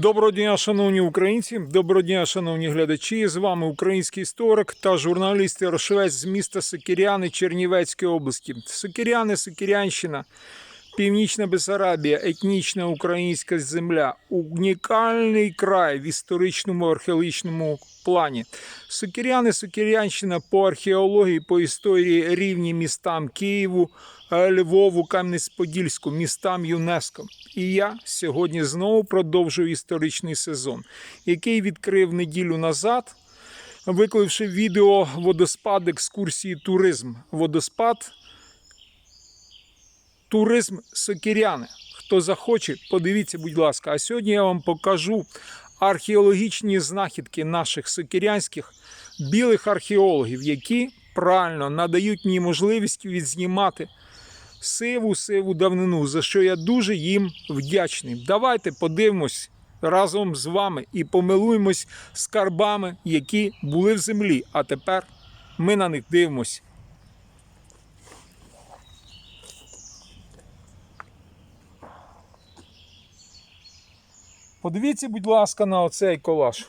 Доброго дня, шановні українці, доброго дня, шановні глядачі. З вами український історик та журналіст Ярошевець з міста Сокиряни Чернівецької області. Сокиряни, Сокирянщина, Північна Бесарабія, етнічна українська земля, унікальний край в історичному археологічному плані. Сокиряни, Сокирянщина по археології, по історії рівні містам Києву, е, Львову, Кам'янець-Подільську, містам ЮНЕСКО. І я сьогодні знову продовжую історичний сезон, який відкрив неділю назад, викливши відео водоспад екскурсії туризм. Водоспад туризм Сокиряни. Хто захоче, подивіться, будь ласка. А сьогодні я вам покажу археологічні знахідки наших сокирянських білих археологів, які правильно надають мені можливість відзнімати сиву сиву давнину, за що я дуже їм вдячний. Давайте подивимось разом з вами і помилуємось скарбами, які були в землі. А тепер ми на них дивимось. Подивіться, будь ласка, на оцей колаж.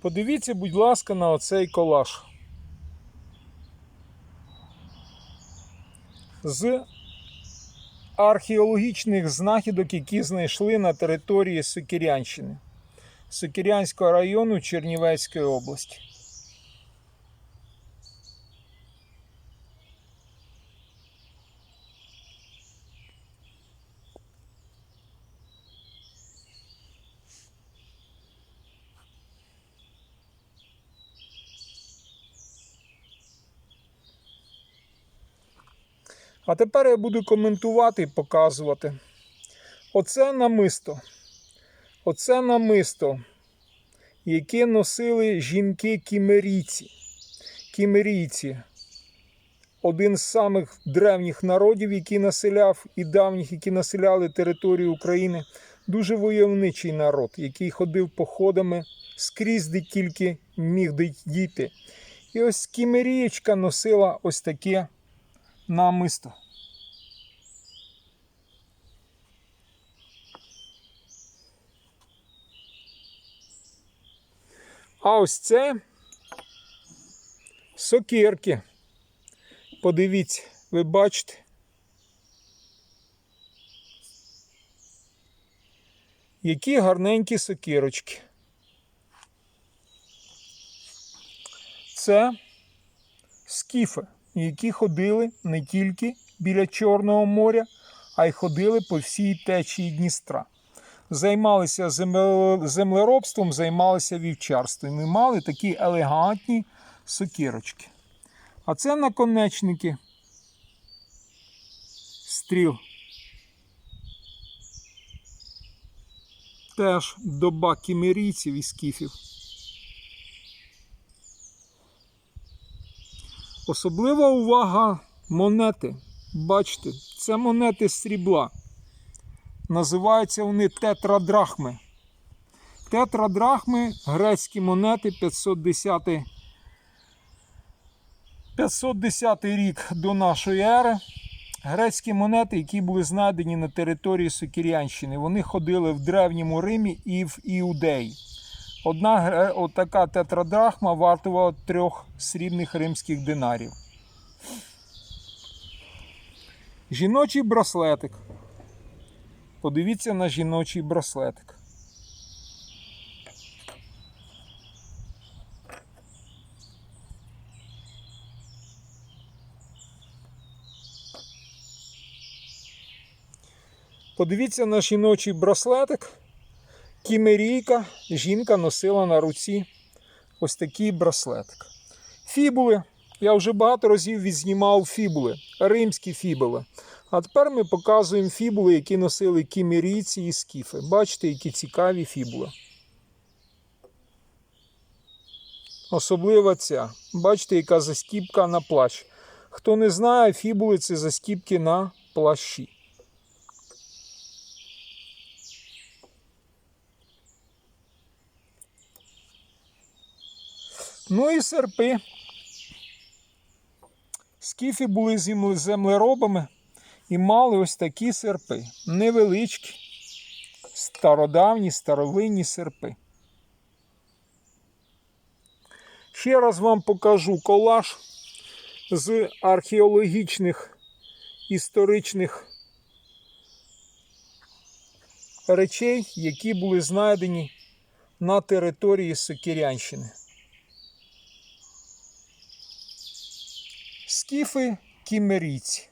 Подивіться, будь ласка, на оцей колаж. З археологічних знахідок, які знайшли на території Сокирянщини, Сокирянського району Чернівецької області. А тепер я буду коментувати і показувати. Оце намисто. Оце намисто, яке носили жінки кімерійці. Кімерійці один з самих древніх народів, який населяв, і давніх, які населяли територію України. Дуже войовничий народ, який ходив походами скрізь, де тільки міг дійти. І ось кімерієчка носила ось таке намисто. А ось це сокирки. Подивіться, ви бачите. Які гарненькі сокирочки. Це скіфи які ходили не тільки біля Чорного моря, а й ходили по всій течії Дністра. Займалися землеробством, займалися вівчарством і мали такі елегантні сокирочки. А це наконечники стріл. Теж доба кімерійців і скіфів. Особлива увага монети. Бачите, це монети срібла. Називаються вони тетрадрахми. Тетрадрахми грецькі монети 510 510 рік до нашої ери. Грецькі монети, які були знайдені на території Сокірянщини. Вони ходили в Древньому Римі і в Іудеї. Одна така тетрадрахма вартувала трьох срібних римських динарів. Жіночий браслетик. Подивіться на жіночий браслетик. Подивіться на жіночий браслетик. Кімерійка, жінка носила на руці ось такий браслетик. Фібули. Я вже багато разів відзнімав фібули, римські фібули. А тепер ми показуємо фібули, які носили кімерійці і скіфи. Бачите, які цікаві фібули. Особливо ця. Бачите, яка застіпка на плащ. Хто не знає, фібули це застіпки на плащі. Ну і серпи. Скіфи були земле- землеробами і мали ось такі серпи. Невеличкі, стародавні, старовинні серпи. Ще раз вам покажу колаж з археологічних історичних речей, які були знайдені на території Сокирянщини. Скіфи кімерійці.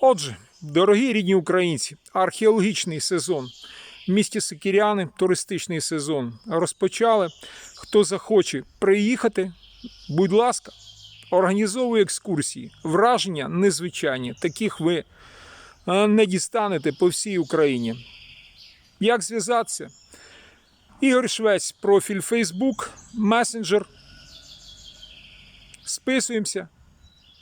Отже, дорогі рідні українці, археологічний сезон місті Сокиряни, туристичний сезон розпочали. Хто захоче приїхати, будь ласка, організовую екскурсії, враження незвичайні, таких ви е, не дістанете по всій Україні. Як зв'язатися? Ігор Швець, профіль Facebook, месенджер. Списуємося.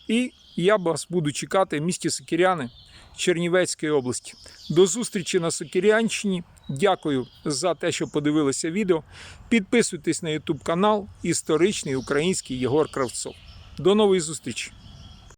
І я вас буду чекати в місті Сокиряни Чернівецької області. До зустрічі на Сокирянщині. Дякую за те, що подивилися відео. Підписуйтесь на YouTube канал Історичний Український Єгор Кравцов. До нової зустрічі!